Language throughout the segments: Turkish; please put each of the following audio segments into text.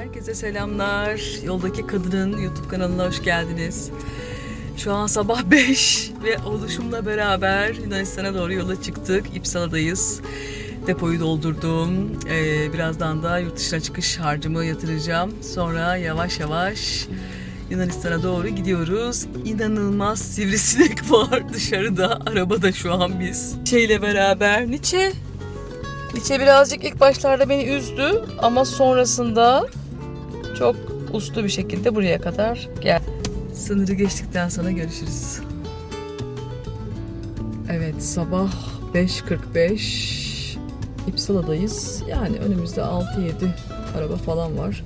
Herkese selamlar. Yoldaki Kadının YouTube kanalına hoş geldiniz. Şu an sabah 5 ve oluşumla beraber Yunanistan'a doğru yola çıktık. İpsala'dayız. Depoyu doldurdum. Ee, birazdan da yurt dışına çıkış harcımı yatıracağım. Sonra yavaş yavaş Yunanistan'a doğru gidiyoruz. İnanılmaz sivrisinek var dışarıda. Arabada şu an biz. Şeyle beraber. Niçe? Niçe birazcık ilk başlarda beni üzdü ama sonrasında çok uslu bir şekilde buraya kadar gel. Sınırı geçtikten sonra görüşürüz. Evet sabah 5.45 İpsala'dayız. Yani önümüzde 6-7 araba falan var.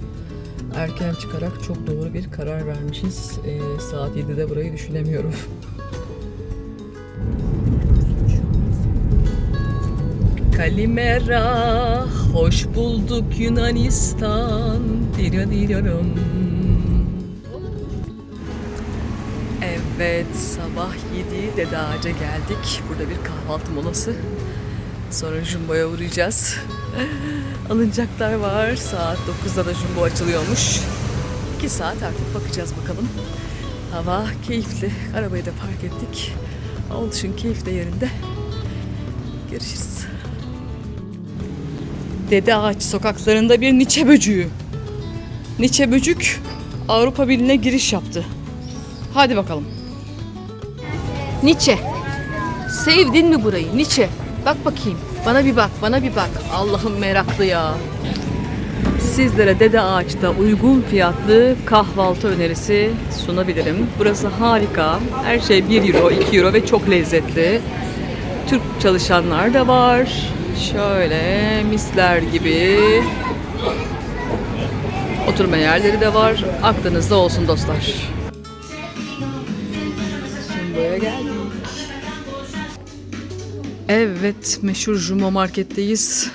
Erken çıkarak çok doğru bir karar vermişiz. Ee, saat 7'de burayı düşünemiyorum. Kalimera, hoş bulduk Yunanistan. Diro dirorom. Evet, sabah 7 Dede Ağaç'a geldik. Burada bir kahvaltı molası. Sonra Jumbo'ya uğrayacağız. Alınacaklar var. Saat 9'da da Jumbo açılıyormuş. 2 saat artık bakacağız bakalım. Hava keyifli. Arabayı da park ettik. Oluşun keyif de yerinde. Görüşürüz. Dede Ağaç sokaklarında bir Niçe böcüğü. Niçe böcük Avrupa Birliği'ne giriş yaptı. Hadi bakalım. Niçe. Sevdin mi burayı Niçe? Bak bakayım. Bana bir bak, bana bir bak. Allah'ım meraklı ya. Sizlere Dede Ağaç'ta uygun fiyatlı kahvaltı önerisi sunabilirim. Burası harika. Her şey 1 euro, 2 euro ve çok lezzetli. Türk çalışanlar da var. Şöyle misler gibi. Oturma yerleri de var. Aklınızda olsun dostlar. Şimdi buraya geldik. Evet, meşhur Jumbo Market'teyiz.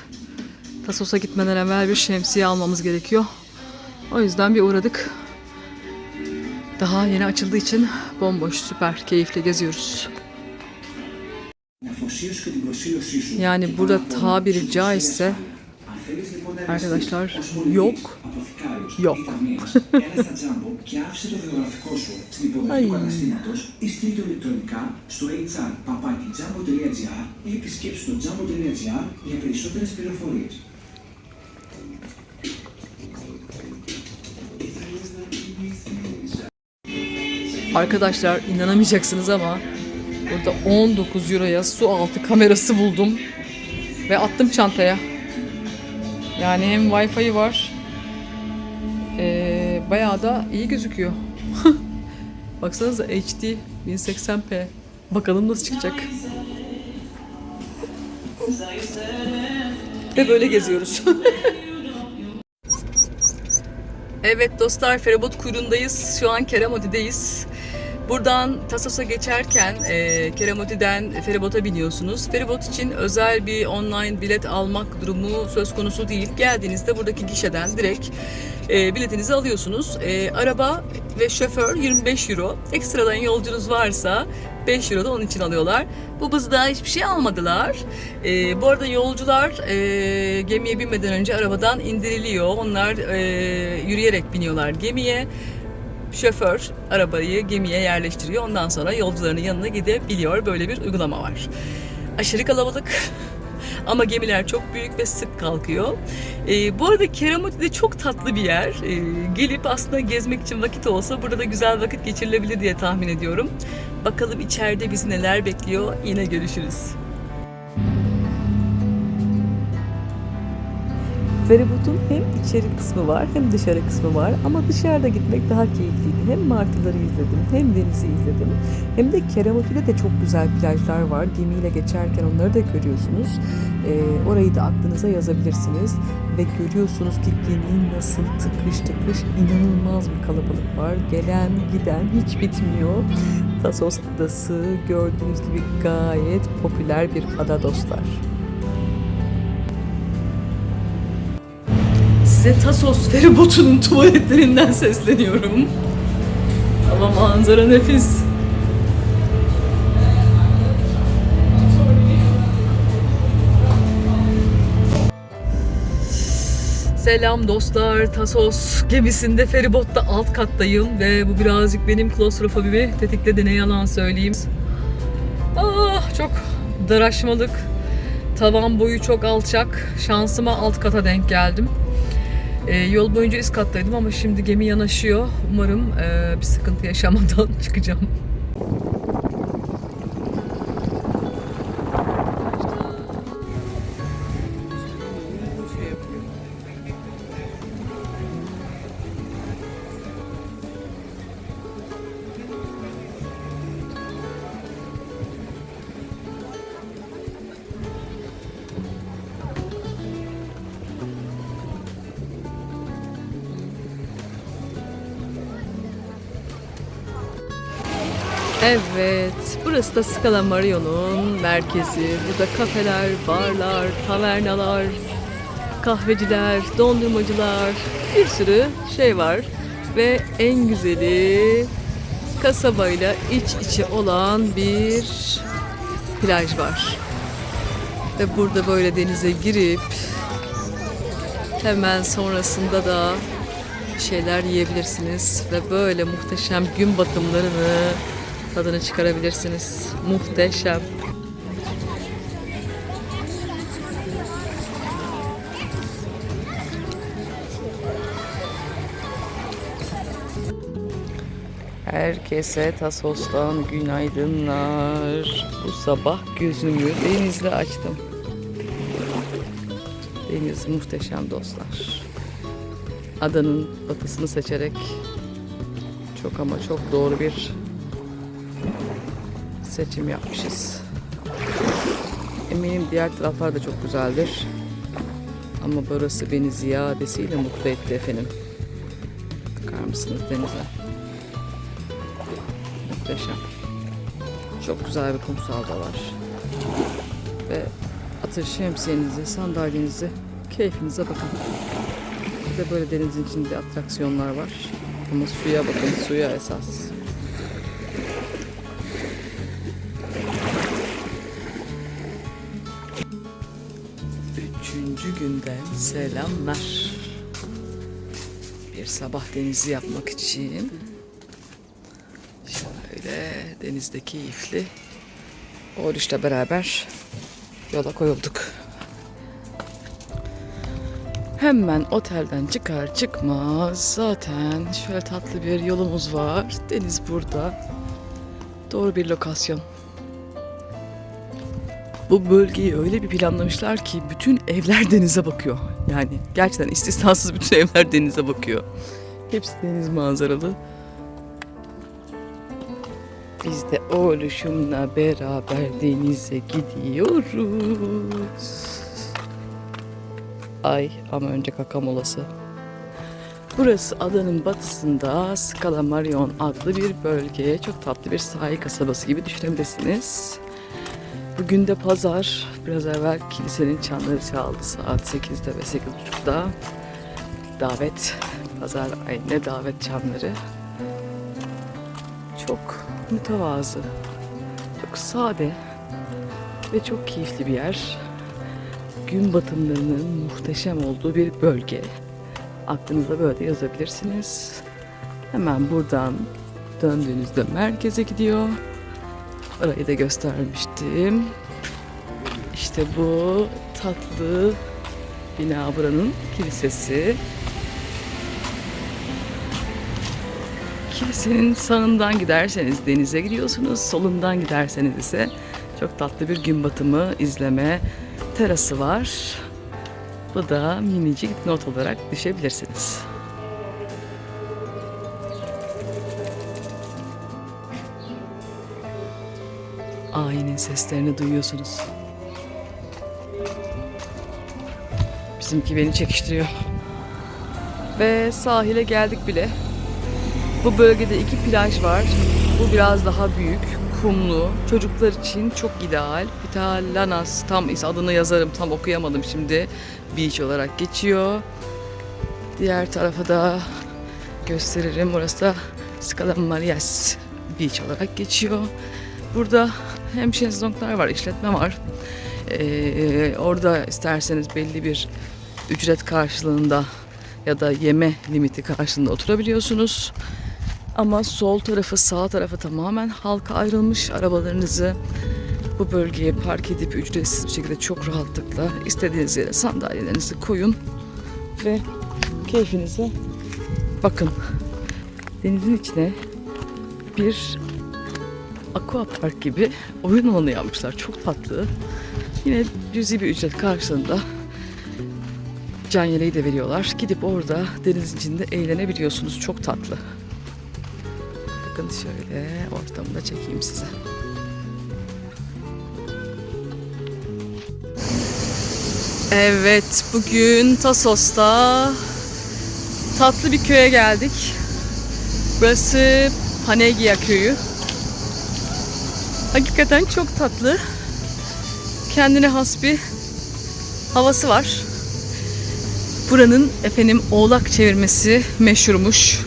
Tasos'a gitmeden evvel bir şemsiye almamız gerekiyor. O yüzden bir uğradık. Daha yeni açıldığı için bomboş, süper, keyifle geziyoruz. Yani burada tabiri caizse arkadaşlar yok yok. Arkadaşlar inanamayacaksınız ama burada 19 euroya su altı kamerası buldum ve attım çantaya. Yani hem Wi-Fi var, ee, bayağı da iyi gözüküyor. Baksanıza HD 1080p. Bakalım nasıl çıkacak. Ve böyle geziyoruz. Evet dostlar feribot kuyruğundayız. Şu an Keramodi'deyiz. Buradan Tasos'a geçerken e, Keramodi'den feribota biniyorsunuz. Feribot için özel bir online bilet almak durumu söz konusu değil. Geldiğinizde buradaki gişeden direkt e, biletinizi alıyorsunuz. E, araba ve şoför 25 euro. Ekstradan yolcunuz varsa 5 euro da onun için alıyorlar. Bu bızda hiçbir şey almadılar. E, bu arada yolcular e, gemiye binmeden önce arabadan indiriliyor. Onlar e, yürüyerek biniyorlar gemiye. Şoför arabayı gemiye yerleştiriyor. Ondan sonra yolcuların yanına gidebiliyor. Böyle bir uygulama var. Aşırı kalabalık. Ama gemiler çok büyük ve sık kalkıyor. Ee, bu arada Keramoti de çok tatlı bir yer. Ee, gelip aslında gezmek için vakit olsa burada da güzel vakit geçirilebilir diye tahmin ediyorum. Bakalım içeride bizi neler bekliyor. Yine görüşürüz. Feribotun hem içeri kısmı var hem dışarı kısmı var ama dışarıda gitmek daha keyifliydi. Hem martıları izledim hem denizi izledim hem de Keramoti'de de çok güzel plajlar var. Gemiyle geçerken onları da görüyorsunuz. Ee, orayı da aklınıza yazabilirsiniz ve görüyorsunuz ki gemi nasıl tıkış tıkış inanılmaz bir kalabalık var. Gelen giden hiç bitmiyor. Tasos Adası gördüğünüz gibi gayet popüler bir ada dostlar. Size Tasos feribotunun tuvaletlerinden sesleniyorum. Ama manzara nefis. Selam dostlar. Tasos gemisinde feribotta alt kattayım ve bu birazcık benim klostrofobimi tetikledi ne yalan söyleyeyim. Ah çok daraşmalık. Tavan boyu çok alçak. Şansıma alt kata denk geldim. Ee, yol boyunca üst kattaydım ama şimdi gemi yanaşıyor. Umarım e, bir sıkıntı yaşamadan çıkacağım. Evet, burası da Scala Mario'nun merkezi. Burada kafeler, barlar, tavernalar, kahveciler, dondurmacılar, bir sürü şey var. Ve en güzeli kasabayla iç içe olan bir plaj var. Ve burada böyle denize girip hemen sonrasında da şeyler yiyebilirsiniz ve böyle muhteşem gün batımlarını tadını çıkarabilirsiniz. Muhteşem. Herkese Tasos'tan günaydınlar. Bu sabah gözümü denizde açtım. Deniz muhteşem dostlar. Adanın batısını seçerek çok ama çok doğru bir seçim yapmışız. Eminim diğer taraflar da çok güzeldir. Ama burası beni ziyadesiyle mutlu etti efendim. Bakar mısınız denize? Muhteşem. Çok güzel bir kumsal da var. Ve atır şemsiyenizi, sandalyenizi, keyfinize bakın. Bir de böyle denizin içinde atraksiyonlar var. Ama suya bakın, suya esas. Üçüncü günden selamlar. Bir sabah denizi yapmak için şöyle denizde keyifli oruçla beraber yola koyulduk. Hemen otelden çıkar çıkmaz zaten şöyle tatlı bir yolumuz var. Deniz burada. Doğru bir lokasyon. Bu bölgeyi öyle bir planlamışlar ki bütün evler denize bakıyor. Yani gerçekten istisnasız bütün evler denize bakıyor. Hepsi deniz manzaralı. Biz de oğluşumla beraber denize gidiyoruz. Ay ama önce kaka molası. Burası adanın batısında Scala Marion adlı bir bölge. Çok tatlı bir sahil kasabası gibi düşünebilirsiniz. Bugün de pazar. Biraz evvel kilisenin çanları çaldı saat 8'de ve 8.30'da. Davet, pazar ayine davet çanları. Çok mütevazı, çok sade ve çok keyifli bir yer. Gün batımlarının muhteşem olduğu bir bölge. Aklınıza böyle yazabilirsiniz. Hemen buradan döndüğünüzde merkeze gidiyor. Orayı da göstermiştim. İşte bu tatlı bina buranın kilisesi. Kilisenin sağından giderseniz denize gidiyorsunuz, solundan giderseniz ise çok tatlı bir gün batımı izleme terası var. Bu da minicik not olarak düşebilirsiniz. Ayinin seslerini duyuyorsunuz. Bizimki beni çekiştiriyor. Ve sahile geldik bile. Bu bölgede iki plaj var. Bu biraz daha büyük, kumlu. Çocuklar için çok ideal. Bir tane Lanas, tam adını yazarım, tam okuyamadım şimdi. Beach olarak geçiyor. Diğer tarafı da gösteririm. Orası da Scala Marias Beach olarak geçiyor. Burada hem şezlonglar var, işletme var. Ee, orada isterseniz belli bir ücret karşılığında ya da yeme limiti karşılığında oturabiliyorsunuz. Ama sol tarafı sağ tarafı tamamen halka ayrılmış. Arabalarınızı bu bölgeye park edip ücretsiz bir şekilde çok rahatlıkla istediğiniz yere sandalyelerinizi koyun ve keyfinize bakın. Denizin içine bir aqua park gibi oyun alanı yapmışlar. Çok tatlı. Yine cüzi bir ücret karşılığında can yeleği de veriyorlar. Gidip orada deniz içinde eğlenebiliyorsunuz. Çok tatlı. Bakın şöyle ortamı da çekeyim size. Evet, bugün Tasos'ta tatlı bir köye geldik. Burası Panegia köyü. Hakikaten çok tatlı. Kendine has bir havası var. Buranın efendim oğlak çevirmesi meşhurmuş.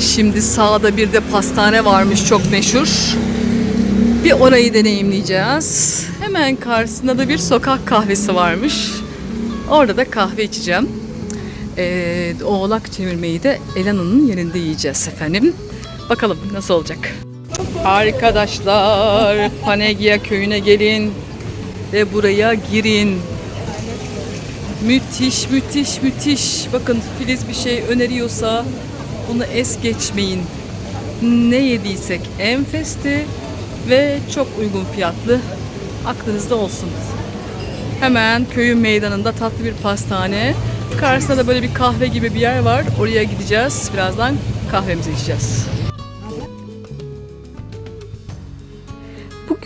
Şimdi sağda bir de pastane varmış çok meşhur. Bir orayı deneyimleyeceğiz. Hemen karşısında da bir sokak kahvesi varmış. Orada da kahve içeceğim. Ee, oğlak çevirmeyi de Elana'nın yerinde yiyeceğiz efendim. Bakalım nasıl olacak. Arkadaşlar Panegia köyüne gelin ve buraya girin. Müthiş müthiş müthiş. Bakın Filiz bir şey öneriyorsa bunu es geçmeyin. Ne yediysek enfesti ve çok uygun fiyatlı. Aklınızda olsun. Hemen köyün meydanında tatlı bir pastane. Karşısında da böyle bir kahve gibi bir yer var. Oraya gideceğiz. Birazdan kahvemizi içeceğiz.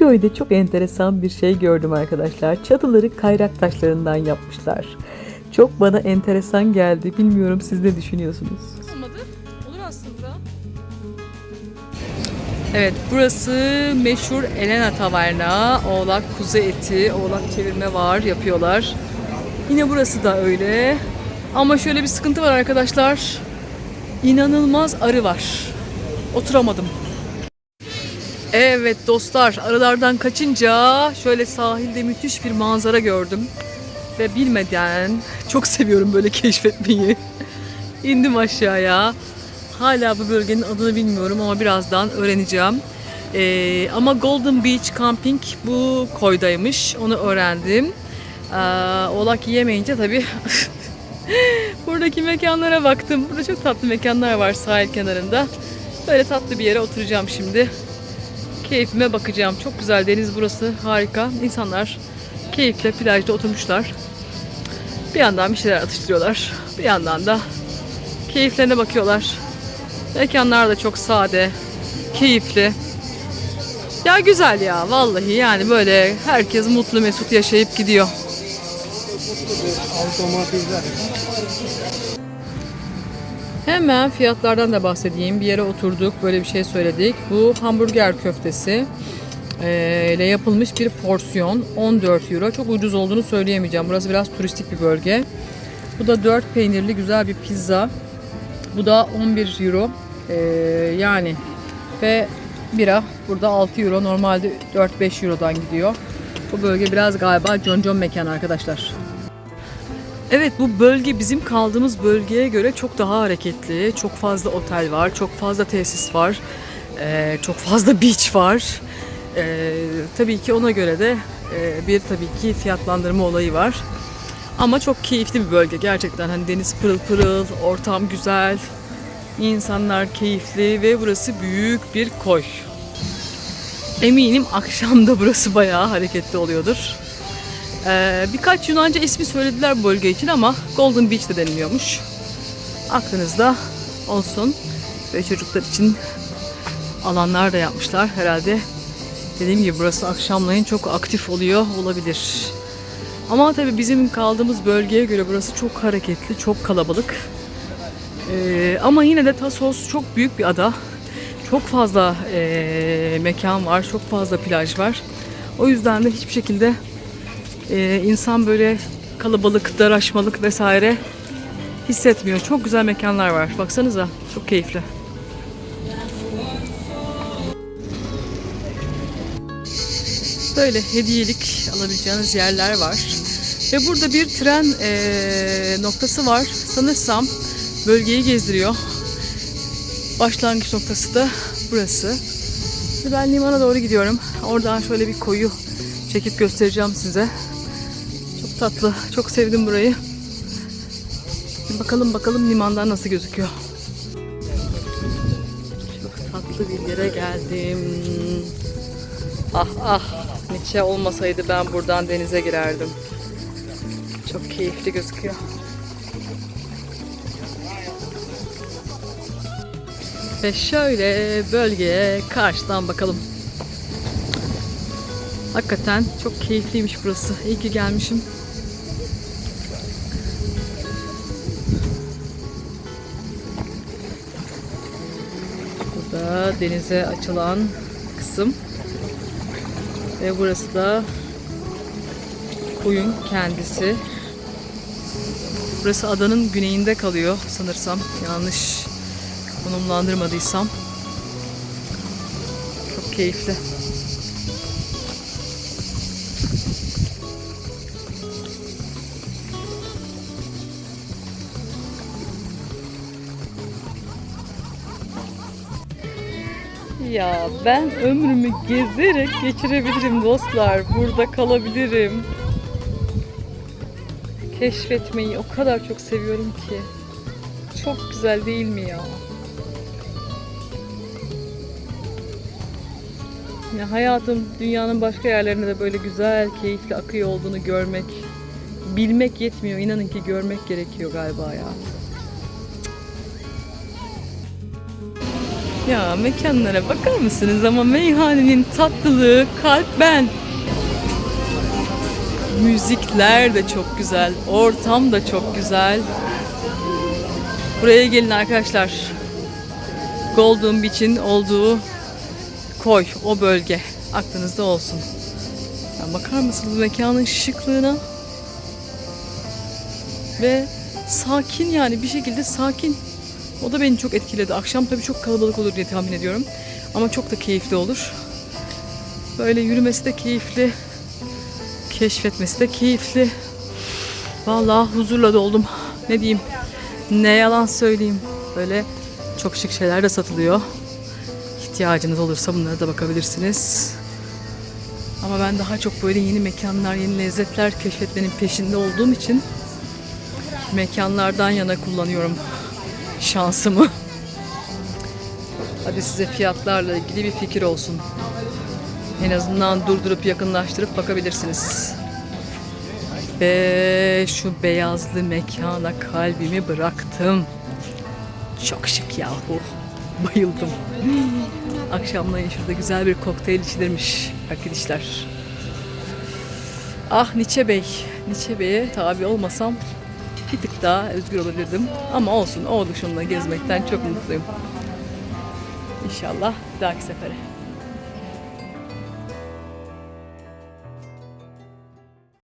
Köyde çok enteresan bir şey gördüm arkadaşlar. Çatıları kayrak taşlarından yapmışlar. Çok bana enteresan geldi. Bilmiyorum siz ne düşünüyorsunuz? Olmadı. Olur aslında. Evet burası meşhur Elena Taverna. Oğlak kuzu eti, oğlak çevirme var yapıyorlar. Yine burası da öyle. Ama şöyle bir sıkıntı var arkadaşlar. İnanılmaz arı var. Oturamadım. Evet dostlar aralardan kaçınca şöyle sahilde müthiş bir manzara gördüm. Ve bilmeden çok seviyorum böyle keşfetmeyi. İndim aşağıya. Hala bu bölgenin adını bilmiyorum ama birazdan öğreneceğim. Ee, ama Golden Beach Camping bu koydaymış. Onu öğrendim. Ee, oğlak yiyemeyince tabii buradaki mekanlara baktım. Burada çok tatlı mekanlar var sahil kenarında. Böyle tatlı bir yere oturacağım şimdi. Keyfime bakacağım. Çok güzel deniz burası. Harika. İnsanlar keyifle plajda oturmuşlar. Bir yandan bir şeyler atıştırıyorlar. Bir yandan da keyiflerine bakıyorlar. Mekanlar da çok sade, keyifli. Ya güzel ya vallahi yani böyle herkes mutlu mesut yaşayıp gidiyor. Hemen fiyatlardan da bahsedeyim. Bir yere oturduk, böyle bir şey söyledik. Bu hamburger köftesi eee, ile yapılmış bir porsiyon. 14 euro. Çok ucuz olduğunu söyleyemeyeceğim. Burası biraz turistik bir bölge. Bu da 4 peynirli güzel bir pizza. Bu da 11 euro. Eee, yani ve bira burada 6 euro. Normalde 4-5 eurodan gidiyor. Bu bölge biraz galiba John mekan arkadaşlar. Evet bu bölge bizim kaldığımız bölgeye göre çok daha hareketli. Çok fazla otel var, çok fazla tesis var, eee, çok fazla beach var. Eee, tabii ki ona göre de eee, bir tabii ki fiyatlandırma olayı var. Ama çok keyifli bir bölge gerçekten. Hani deniz pırıl pırıl, ortam güzel, insanlar keyifli ve burası büyük bir koy. Eminim akşamda burası bayağı hareketli oluyordur. Ee, birkaç Yunanca ismi söylediler bu bölge için ama Golden Beach de deniliyormuş. Aklınızda olsun. Ve çocuklar için alanlar da yapmışlar herhalde. Dediğim gibi burası akşamleyin çok aktif oluyor olabilir. Ama tabii bizim kaldığımız bölgeye göre burası çok hareketli, çok kalabalık. Ee, ama yine de Tasos çok büyük bir ada. Çok fazla ee, mekan var, çok fazla plaj var. O yüzden de hiçbir şekilde ee, insan böyle kalabalık, daraşmalık vesaire hissetmiyor. Çok güzel mekanlar var. Baksanıza çok keyifli. Böyle hediyelik alabileceğiniz yerler var. Ve burada bir tren eee, noktası var. Sanırsam bölgeyi gezdiriyor. Başlangıç noktası da burası. Ben limana doğru gidiyorum. Oradan şöyle bir koyu çekip göstereceğim size. Tatlı. Çok sevdim burayı. Bakalım bakalım limandan nasıl gözüküyor. Çok tatlı bir yere geldim. Ah ah. Nietzsche olmasaydı ben buradan denize girerdim. Çok keyifli gözüküyor. Ve şöyle bölgeye karşıdan bakalım. Hakikaten çok keyifliymiş burası. İyi ki gelmişim. Denize açılan kısım. Ve burası da koyun kendisi. Burası adanın güneyinde kalıyor sanırsam. Yanlış konumlandırmadıysam. Çok keyifli. Ya ben ömrümü gezerek geçirebilirim dostlar. Burada kalabilirim. Keşfetmeyi o kadar çok seviyorum ki. Çok güzel değil mi ya? Ya hayatım dünyanın başka yerlerinde de böyle güzel, keyifli akıyor olduğunu görmek, bilmek yetmiyor. İnanın ki görmek gerekiyor galiba ya. Ya mekanlara bakar mısınız ama meyhanenin tatlılığı kalp ben. Müzikler de çok güzel, ortam da çok güzel. Buraya gelin arkadaşlar. Golden Beach'in olduğu koy, o bölge aklınızda olsun. Ya bakar mısınız mekanın şıklığına? Ve sakin yani bir şekilde sakin. O da beni çok etkiledi. Akşam tabii çok kalabalık olur diye tahmin ediyorum. Ama çok da keyifli olur. Böyle yürümesi de keyifli. Keşfetmesi de keyifli. Vallahi huzurla doldum. Ne diyeyim? Ne yalan söyleyeyim. Böyle çok şık şeyler de satılıyor. İhtiyacınız olursa bunlara da bakabilirsiniz. Ama ben daha çok böyle yeni mekanlar, yeni lezzetler keşfetmenin peşinde olduğum için mekanlardan yana kullanıyorum şansımı. Hadi size fiyatlarla ilgili bir fikir olsun. En azından durdurup yakınlaştırıp bakabilirsiniz. Ve şu beyazlı mekana kalbimi bıraktım. Çok şık yahu. Bayıldım. Akşamleyin şurada güzel bir kokteyl içilirmiş arkadaşlar. Ah Nietzsche Bey. Nietzsche Bey'e tabi olmasam bir tık daha özgür olabilirdim. Ama olsun o oluşumla gezmekten çok mutluyum. İnşallah dahaki sefere.